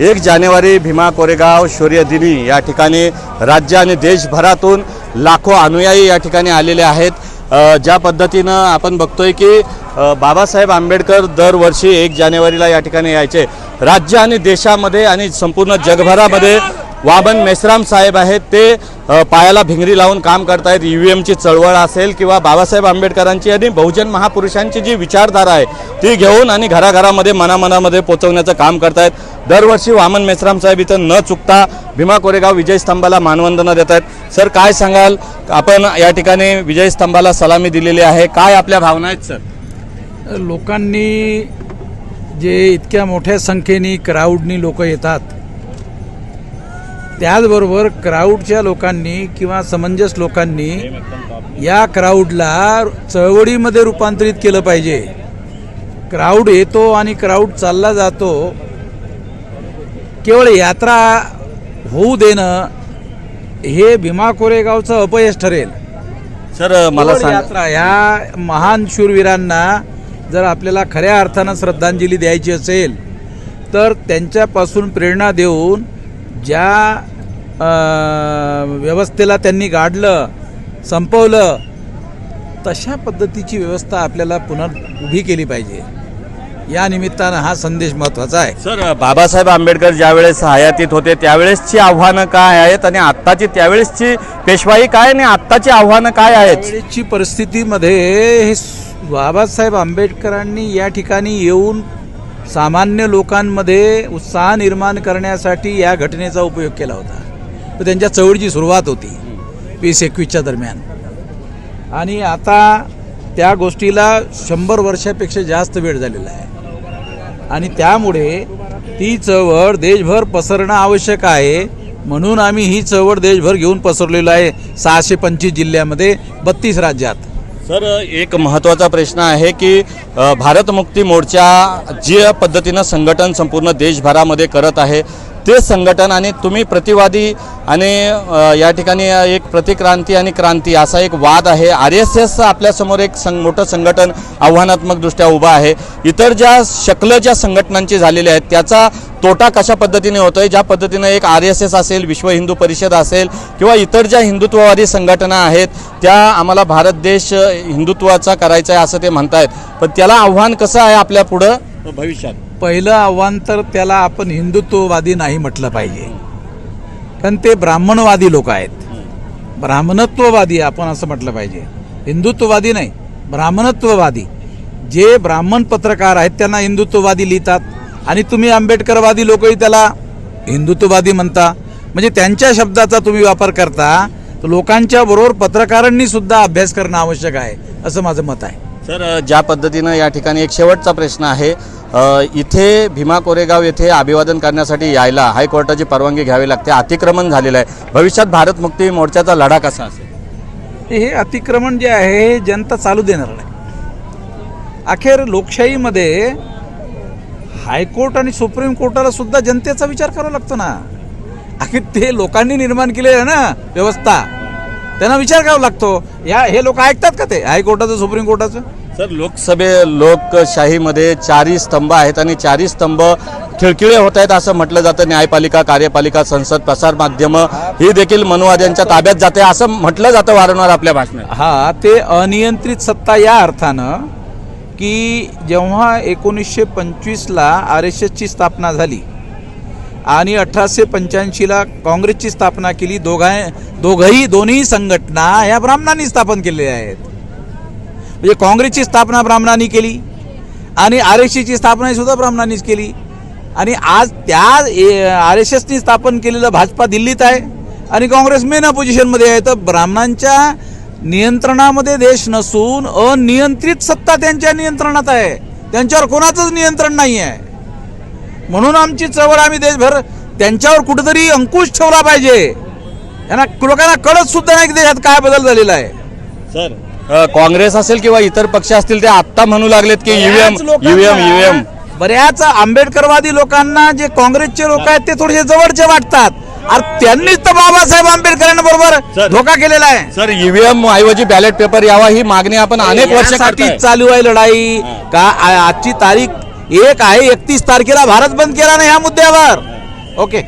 एक जानेवारी भीमा कोरेगाव शौर्य दिनी या ठिकाणी राज्य आणि देशभरातून लाखो अनुयायी या ठिकाणी आलेले आहेत. ज्या पद्धतीनं आपण बघतोय की बाबासाहेब आंबेडकर दरवर्षी एक जानेवारीला या ठिकाणी यायचे. राज्य आणि देशामध्ये आणि संपूर्ण जगभरामध्ये वामन मेश्राम साहेब आहेत ते पायाला भिंगरी लावून काम करतायत. ई व्ही एमची चळवळ असेल किंवा बाबासाहेब आंबेडकरांची आणि बहुजन महापुरुषांची जी विचारधारा आहे ती घेऊन आणि घराघरामध्ये मनामनामध्ये पोचवण्याचं काम करतायत. दरवर्षी वामन मेश्राम साहेब इथं न चुकता भीमा कोरेगाव विजय स्तंभाला मानवंदना देत आहेत सर काय सांगाल? आपण या ठिकाणी विजय स्तंभाला सलामी दिलेली आहे. काय आपल्या भावना आहेत सर? लोकांनी जे इतक्या मोठ्या संख्येने क्राऊडनी लोक येतात त्याचबरोबर क्राऊडच्या लोकांनी किंवा समंजस लोकांनी या क्राऊडला चळवळीमध्ये रूपांतरित केलं पाहिजे. क्राऊड येतो आणि क्राऊड चालला जातो केवळ यात्रा होऊ देणं हे भीमा कोरेगावचं अपयश ठरेल. सर मला सांग यात्रा ह्या महान शूरवीरांना जर आपल्याला खऱ्या अर्थानं श्रद्धांजली द्यायची असेल तर त्यांच्यापासून प्रेरणा देऊन ज्या व्यवस्थेला त्यांनी गाडलं संपवलं तशा पद्धतीची व्यवस्था आपल्याला पुन्हा उभी केली पाहिजे. या निमित्तानं हा संदेश महत्त्वाचा आहे. सर बाबासाहेब आंबेडकर ज्यावेळेस हयातीत होते त्यावेळेसची आव्हानं काय आहेत आणि आत्ताची त्यावेळेसची पेशवाई काय आणि आत्ताची आव्हानं काय आहेत? परिस्थितीमध्ये हे बाबासाहेब आंबेडकरांनी या ठिकाणी येऊन सामान्य लोकांमध्ये उत्साह निर्माण करण्यासाठी या घटनेचा उपयोग केला होता. तर त्यांच्या चळवळीची सुरुवात होती. वीस एकवीसच्या दरम्यान. आणि आता त्या गोष्टीला शंभर वर्षापेक्षा जास्त वेळ झालेला आहे. आणि त्यामुळे ती चळवळ देशभर पसरणं आवश्यक आहे. म्हणून आम्ही ही चळवळ देशभर घेऊन पसरलेलो आहे सहाशे पंचवीस जिल्ह्यामध्ये बत्तीस राज्यात. सर एक महत्त्वाचा प्रश्न आहे की भारत मुक्ती मोर्चा जे पद्धतीनं संघटन संपूर्ण देशभरामध्ये करत आहे ते संघटन आणि तुम्ही प्रतिवादी आणि या ठिकाणी एक प्रतिक्रांती आणि क्रांती असा एक वाद आहे. आर एस एस आपल्यासमोर एक सं मोठं संघटन आव्हानात्मकदृष्ट्या उभं आहे. इतर ज्या शकलं ज्या संघटनांची झालेल्या आहेत त्याचा तोटा कशा पद्धतीने होतो आहे ज्या पद्धतीनं एक आर एस एस असेल विश्व हिंदू परिषद असेल किंवा इतर ज्या हिंदुत्ववादी संघटना आहेत त्या आम्हाला भारत देश हिंदुत्वाचा करायचा आहे असं ते म्हणतायत. पण त्याला आव्हान कसं आहे आपल्या पुढं? भविष्यात. पहिलं आव्हान तर त्याला आपण हिंदुत्ववादी नाही म्हटलं पाहिजे. कारण ते ब्राह्मणवादी लोक आहेत. ब्राह्मणत्ववादी आपण असं म्हटलं पाहिजे. हिंदुत्ववादी नाही ब्राह्मणत्ववादी. जे ब्राह्मण पत्रकार आहेत त्यांना हिंदुत्ववादी लिहितात. आणि तुम्ही आंबेडकरवादी लोकही त्याला हिंदुत्ववादी म्हणता. म्हणजे त्यांच्या शब्दाचा तुम्ही वापर करता तर लोकांच्या बरोबर पत्रकारांनी सुद्धा अभ्यास करणं आवश्यक आहे असं माझं मत आहे. सर ज्या पद्धतीनं या ठिकाणी एक शेवटचा प्रश्न आहे इथे भीमा कोरेगाव येथे अभिवादन करण्यासाठी यायला हायकोर्टाची परवानगी घ्यावी लागते. अतिक्रमण झालेलं आहे. भविष्यात भारत मुक्ती मोर्चाचा लढा कसा असेल. हे अतिक्रमण जे आहे हे जनता चालू देणार नाही. अखेर लोकशाहीमध्ये हायकोर्ट आणि सुप्रीम कोर्टाला सुद्धा जनतेचा विचार करावा लागतो ना. अखेर ते लोकांनी निर्माण केलेलं आहे ना व्यवस्था त्यांना विचार करावा लागतो. या हे लोक ऐकतात का ते? हायकोर्टाचं सुप्रीम कोर्टाचं? सर लोकसभे लोकशाहीमध्ये चारही स्तंभ आहेत आणि चारही स्तंभ खिळखिळे होत आहेत असं म्हटलं जातं. न्यायपालिका कार्यपालिका संसद प्रसार माध्यमं ही देखील मनुवाद्यांच्या ताब्यात जाते असं म्हटलं जातं वारंवार आपल्या भाषणात. हा ते अनियंत्रित सत्ता या अर्थानं की जेव्हा एकोणीसशे पंचवीसला आर एस एसची स्थापना झाली आणि अठराशे पंच्याऐंशीला काँग्रेसची स्थापना केली दोघा दोघंही दोन्ही संघटना ह्या ब्राह्मणांनी स्थापन केलेल्या आहेत. म्हणजे काँग्रेसची स्थापना ब्राह्मणांनी केली आणि आर एस ची स्थापना सुद्धा ब्राह्मणांनीच केली. आणि आज त्या आर एस एसनी स्थापन केलेलं भाजपा दिल्लीत आहे आणि काँग्रेस मेन अपोजिशनमध्ये आहे. तर ब्राह्मणांच्या नियंत्रणामध्ये देश नसून अनियंत्रित सत्ता त्यांच्या नियंत्रणात आहे. त्यांच्यावर कोणाचंच नियंत्रण नाही आहे. म्हणून आमची चळवळ आम्ही देशभर त्यांच्यावर कुठेतरी अंकुश ठेवला पाहिजे. यांना लोकांना कळत सुद्धा नाही की देशात काय बदल झालेला आहे. सर काँग्रेस असेल किंवा इतर पक्ष असतील ते आत्ता म्हणू लागलेत की ईव्हीएम ईव्हीएम ईव्हीएम. बऱ्याच आंबेडकरवादी लोकांना जे काँग्रेसचे लोक आहेत ते थोडेसे जवळचे वाटतात. अरे त्यांनीच तर बाबासाहेब आंबेडकरांबरोबर. धोका केलेला आहे. सर ईव्हीएम ऐवजी बॅलेट पेपर यावा ही मागणी आपण अनेक वर्ष यासाठी करताय. चालू आहे लढाई. का आजची तारीख एक आहे एकतीस तारखेला भारत बंद केला नाही ह्या मुद्द्यावर? ओके.